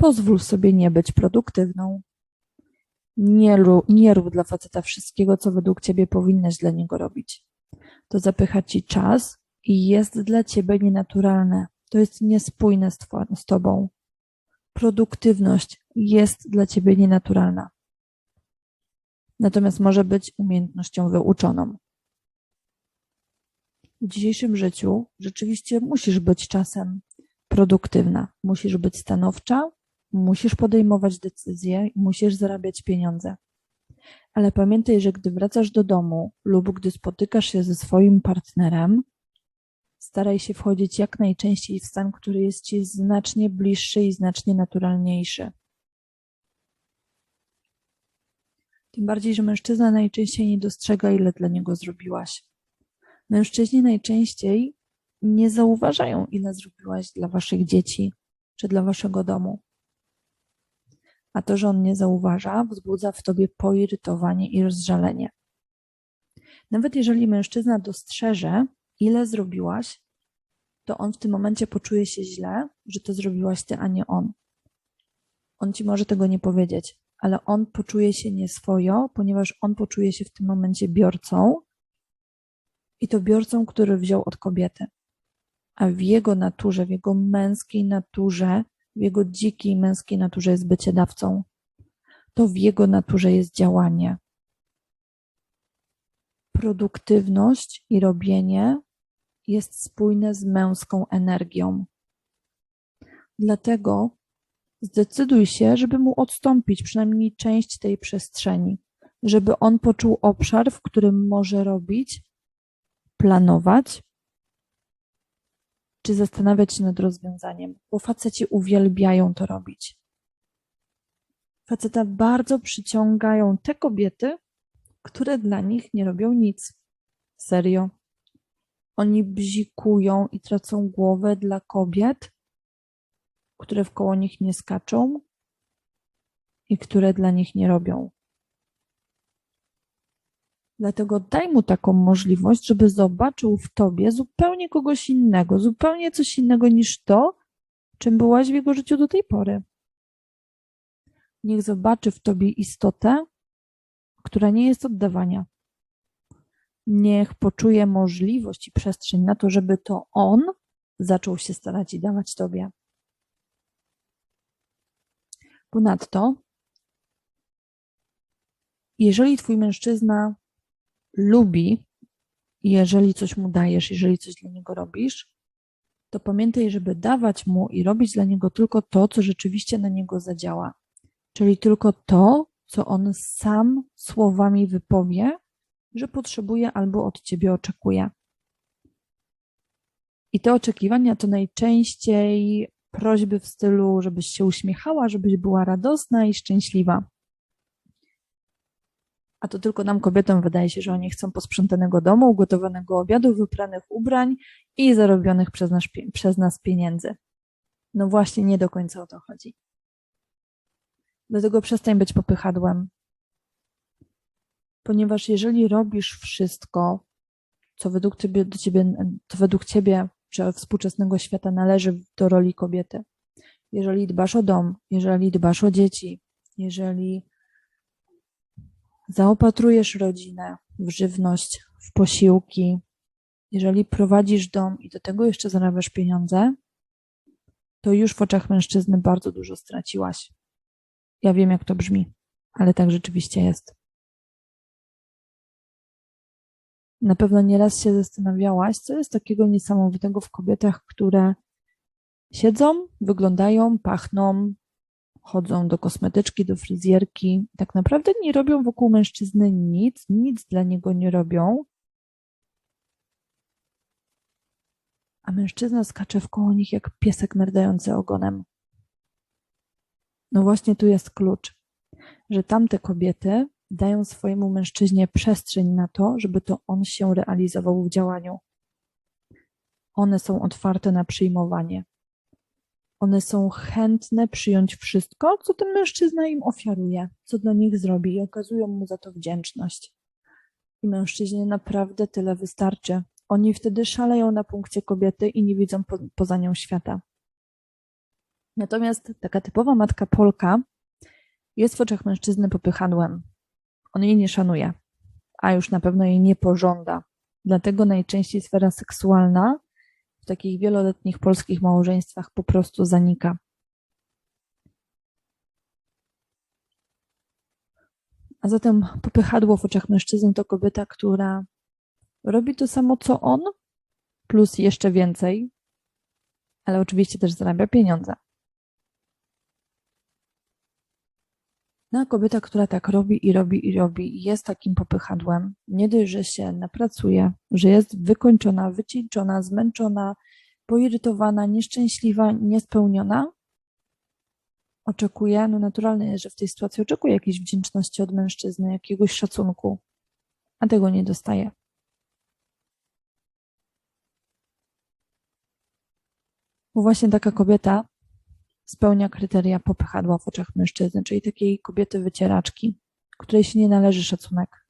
Pozwól sobie nie być produktywną. Nie, nie rób dla faceta wszystkiego, co według ciebie powinnaś dla niego robić. To zapycha ci czas i jest dla ciebie nienaturalne. To jest niespójne z, z tobą. Produktywność jest dla ciebie nienaturalna. Natomiast może być umiejętnością wyuczoną. W dzisiejszym życiu rzeczywiście musisz być czasem produktywna, musisz być stanowcza, musisz podejmować decyzje i musisz zarabiać pieniądze. Ale pamiętaj, że gdy wracasz do domu lub gdy spotykasz się ze swoim partnerem, staraj się wchodzić jak najczęściej w stan, który jest ci znacznie bliższy i znacznie naturalniejszy. Tym bardziej, że mężczyzna najczęściej nie dostrzega, ile dla niego zrobiłaś. Mężczyźni najczęściej nie zauważają, ile zrobiłaś dla waszych dzieci czy dla waszego domu. A to, że on nie zauważa, wzbudza w tobie poirytowanie i rozżalenie. Nawet jeżeli mężczyzna dostrzeże, ile zrobiłaś, to on w tym momencie poczuje się źle, że to zrobiłaś ty, a nie on. On ci może tego nie powiedzieć, ale on poczuje się nieswojo, ponieważ on poczuje się w tym momencie biorcą i to biorcą, który wziął od kobiety. A w jego naturze, w jego męskiej naturze, w jego dzikiej męskiej naturze jest bycie dawcą. To w jego naturze jest działanie. Produktywność i robienie jest spójne z męską energią. Dlatego zdecyduj się, żeby mu odstąpić przynajmniej część tej przestrzeni, żeby on poczuł obszar, w którym może robić, planować czy zastanawiać się nad rozwiązaniem, bo faceci uwielbiają to robić. Faceta bardzo przyciągają te kobiety, które dla nich nie robią nic. Serio. Oni bzikują i tracą głowę dla kobiet, które wkoło nich nie skaczą i które dla nich nie robią. Dlatego daj mu taką możliwość, żeby zobaczył w tobie zupełnie kogoś innego, zupełnie coś innego niż to, czym byłaś w jego życiu do tej pory. Niech zobaczy w tobie istotę, która nie jest oddawania. Niech poczuje możliwość i przestrzeń na to, żeby to on zaczął się starać i dawać tobie. Ponadto, jeżeli twój mężczyzna lubi, jeżeli coś mu dajesz, jeżeli coś dla niego robisz, to pamiętaj, żeby dawać mu i robić dla niego tylko to, co rzeczywiście na niego zadziała. Czyli tylko to, co on sam słowami wypowie, że potrzebuje albo od ciebie oczekuje. I te oczekiwania to najczęściej prośby w stylu, żebyś się uśmiechała, żebyś była radosna i szczęśliwa. A to tylko nam kobietom wydaje się, że oni chcą posprzątanego domu, ugotowanego obiadu, wypranych ubrań i zarobionych przez nas, przez nas pieniędzy. No właśnie, nie do końca o to chodzi. Dlatego przestań być popychadłem. Ponieważ jeżeli robisz wszystko, co według ciebie, do ciebie, to według ciebie czy współczesnego świata należy do roli kobiety, jeżeli dbasz o dom, jeżeli dbasz o dzieci, jeżeli zaopatrujesz rodzinę w żywność, w posiłki, jeżeli prowadzisz dom i do tego jeszcze zarabiasz pieniądze, to już w oczach mężczyzny bardzo dużo straciłaś. Ja wiem, jak to brzmi, ale tak rzeczywiście jest. Na pewno nieraz się zastanawiałaś, co jest takiego niesamowitego w kobietach, które siedzą, wyglądają, pachną, chodzą do kosmetyczki, do fryzjerki, tak naprawdę nie robią wokół mężczyzny nic, nic dla niego nie robią, a mężczyzna skacze wkoło nich jak piesek merdający ogonem. No właśnie tu jest klucz, że tamte kobiety dają swojemu mężczyźnie przestrzeń na to, żeby to on się realizował w działaniu. One są otwarte na przyjmowanie. One są chętne przyjąć wszystko, co ten mężczyzna im ofiaruje, co dla nich zrobi i okazują mu za to wdzięczność. I mężczyźnie naprawdę tyle wystarczy. Oni wtedy szaleją na punkcie kobiety i nie widzą po, poza nią świata. Natomiast taka typowa matka Polka jest w oczach mężczyzny popychadłem. On jej nie szanuje, a już na pewno jej nie pożąda. Dlatego najczęściej sfera seksualna w takich wieloletnich polskich małżeństwach po prostu zanika. A zatem popychadło w oczach mężczyzn to kobieta, która robi to samo co on, plus jeszcze więcej, ale oczywiście też zarabia pieniądze. No a kobieta, która tak robi i robi i robi, jest takim popychadłem, nie dość, że się napracuje, że jest wykończona, wycieńczona, zmęczona, poirytowana, nieszczęśliwa, niespełniona, oczekuje, no naturalne jest, że w tej sytuacji oczekuje jakiejś wdzięczności od mężczyzny, jakiegoś szacunku, a tego nie dostaje. Bo właśnie taka kobieta spełnia kryteria popychadła w oczach mężczyzny, czyli takiej kobiety wycieraczki, której się nie należy szacunek.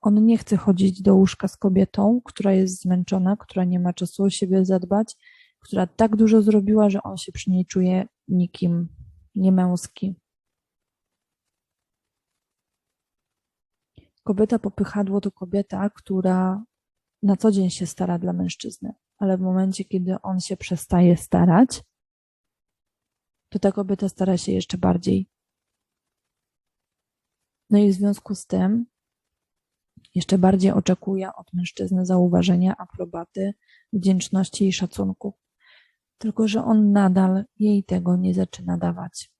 On nie chce chodzić do łóżka z kobietą, która jest zmęczona, która nie ma czasu o siebie zadbać, która tak dużo zrobiła, że on się przy niej czuje nikim, niemęski. Kobieta popychadło to kobieta, która na co dzień się stara dla mężczyzny, ale w momencie, kiedy on się przestaje starać, to ta kobieta stara się jeszcze bardziej. No i w związku z tym jeszcze bardziej oczekuje od mężczyzny zauważenia, aprobaty, wdzięczności i szacunku. Tylko, że on nadal jej tego nie zaczyna dawać.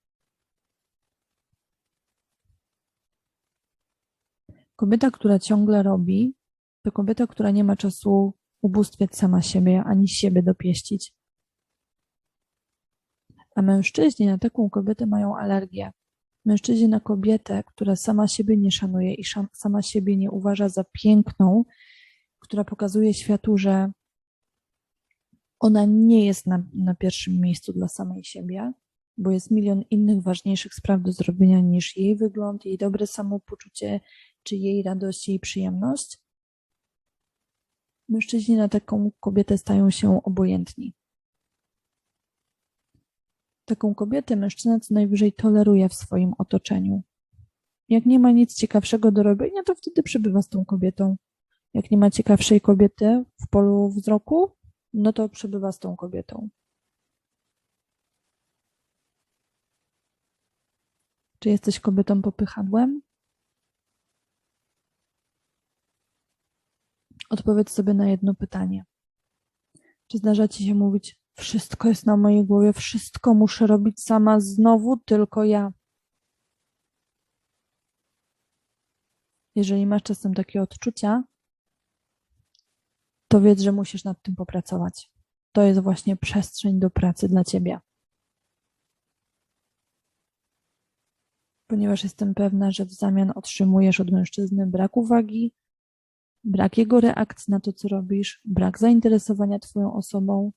Kobieta, która ciągle robi, to kobieta, która nie ma czasu ubóstwiać sama siebie, ani siebie dopieścić. A mężczyźni na taką kobietę mają alergię. Mężczyźni na kobietę, która sama siebie nie szanuje i sama siebie nie uważa za piękną, która pokazuje światu, że ona nie jest na, na pierwszym miejscu dla samej siebie, bo jest milion innych ważniejszych spraw do zrobienia niż jej wygląd, jej dobre samopoczucie, czy jej radość, jej przyjemność. Mężczyźni na taką kobietę stają się obojętni. Taką kobietę mężczyzna co najwyżej toleruje w swoim otoczeniu. Jak nie ma nic ciekawszego do robienia, to wtedy przebywa z tą kobietą. Jak nie ma ciekawszej kobiety w polu wzroku, no to przebywa z tą kobietą. Czy jesteś kobietą popychadłem? Odpowiedz sobie na jedno pytanie. Czy zdarza ci się mówić, wszystko jest na mojej głowie, wszystko muszę robić sama, znowu tylko ja? Jeżeli masz czasem takie odczucia, to wiedz, że musisz nad tym popracować. To jest właśnie przestrzeń do pracy dla ciebie. Ponieważ jestem pewna, że w zamian otrzymujesz od mężczyzny brak uwagi, brak jego reakcji na to, co robisz, brak zainteresowania Twoją osobą,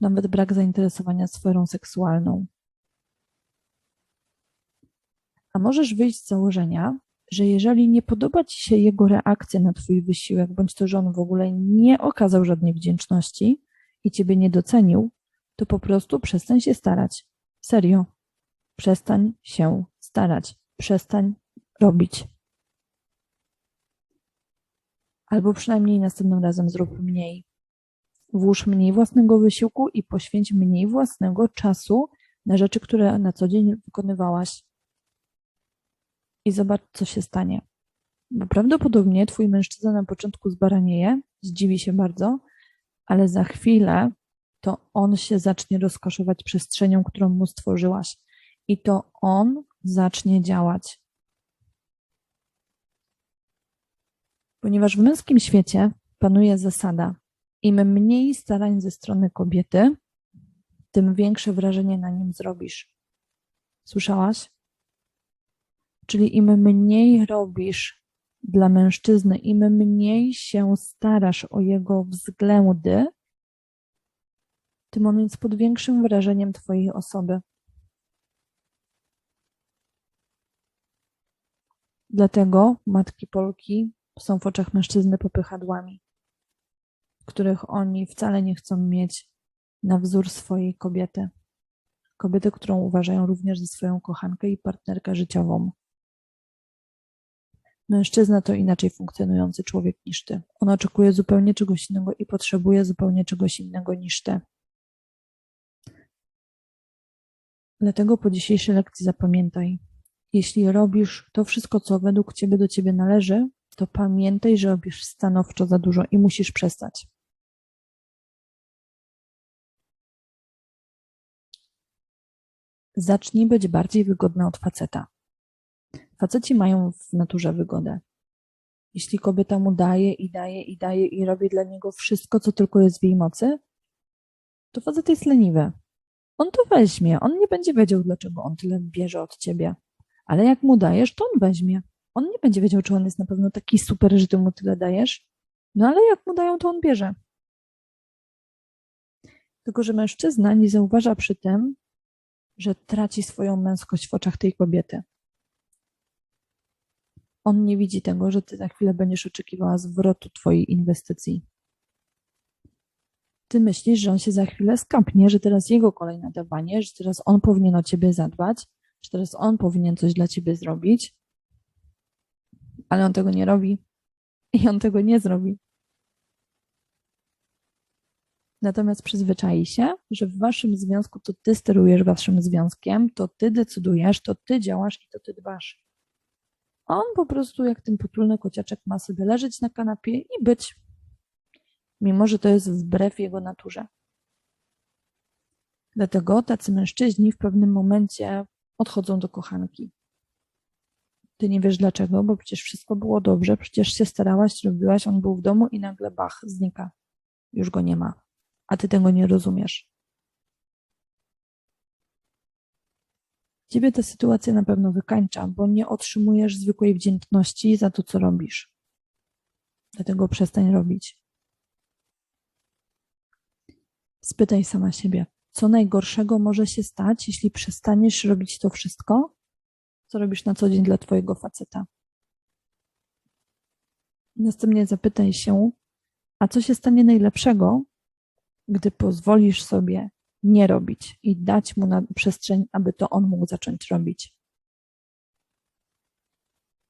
nawet brak zainteresowania sferą seksualną. A możesz wyjść z założenia, że jeżeli nie podoba Ci się jego reakcja na Twój wysiłek, bądź to, że on w ogóle nie okazał żadnej wdzięczności i Ciebie nie docenił, to po prostu przestań się starać. Serio. Przestań się starać. Przestań robić. Albo przynajmniej następnym razem zrób mniej. Włóż mniej własnego wysiłku i poświęć mniej własnego czasu na rzeczy, które na co dzień wykonywałaś. I zobacz, co się stanie. Bo prawdopodobnie twój mężczyzna na początku zbaranieje, zdziwi się bardzo, ale za chwilę to on się zacznie rozkoszować przestrzenią, którą mu stworzyłaś. I to on zacznie działać. Ponieważ w męskim świecie panuje zasada, im mniej starań ze strony kobiety, tym większe wrażenie na nim zrobisz. Słyszałaś? Czyli im mniej robisz dla mężczyzny, im mniej się starasz o jego względy, tym on jest pod większym wrażeniem Twojej osoby. Dlatego matki Polki są w oczach mężczyzny popychadłami, których oni wcale nie chcą mieć na wzór swojej kobiety. Kobiety, którą uważają również za swoją kochankę i partnerkę życiową. Mężczyzna to inaczej funkcjonujący człowiek niż ty. On oczekuje zupełnie czegoś innego i potrzebuje zupełnie czegoś innego niż ty. Dlatego po dzisiejszej lekcji zapamiętaj, jeśli robisz to wszystko, co według ciebie do ciebie należy, to pamiętaj, że robisz stanowczo za dużo i musisz przestać. Zacznij być bardziej wygodna od faceta. Faceci mają w naturze wygodę. Jeśli kobieta mu daje i daje i daje i robi dla niego wszystko, co tylko jest w jej mocy, to facet jest leniwy. On to weźmie, on nie będzie wiedział, dlaczego on tyle bierze od ciebie. Ale jak mu dajesz, to on weźmie. On nie będzie wiedział, czy on jest na pewno taki super, że ty mu tyle dajesz. No ale jak mu dają, to on bierze. Tylko, że mężczyzna nie zauważa przy tym, że traci swoją męskość w oczach tej kobiety. On nie widzi tego, że ty za chwilę będziesz oczekiwała zwrotu twojej inwestycji. Ty myślisz, że on się za chwilę skapnie, że teraz jego kolej na dawanie, że teraz on powinien o ciebie zadbać, że teraz on powinien coś dla ciebie zrobić, ale on tego nie robi i on tego nie zrobi. Natomiast przyzwyczai się, że w waszym związku to ty sterujesz waszym związkiem, to ty decydujesz, to ty działasz i to ty dbasz. On po prostu jak ten potulny kociaczek ma sobie leżeć na kanapie i być, mimo że to jest wbrew jego naturze. Dlatego tacy mężczyźni w pewnym momencie odchodzą do kochanki. Ty nie wiesz dlaczego, bo przecież wszystko było dobrze, przecież się starałaś, robiłaś, on był w domu i nagle bach, znika. Już go nie ma. A ty tego nie rozumiesz. Ciebie ta sytuacja na pewno wykańcza, bo nie otrzymujesz zwykłej wdzięczności za to, co robisz. Dlatego przestań robić. Spytaj sama siebie, co najgorszego może się stać, jeśli przestaniesz robić to wszystko, co robisz na co dzień dla twojego faceta. Następnie zapytaj się, a co się stanie najlepszego, gdy pozwolisz sobie nie robić i dać mu przestrzeń, aby to on mógł zacząć robić.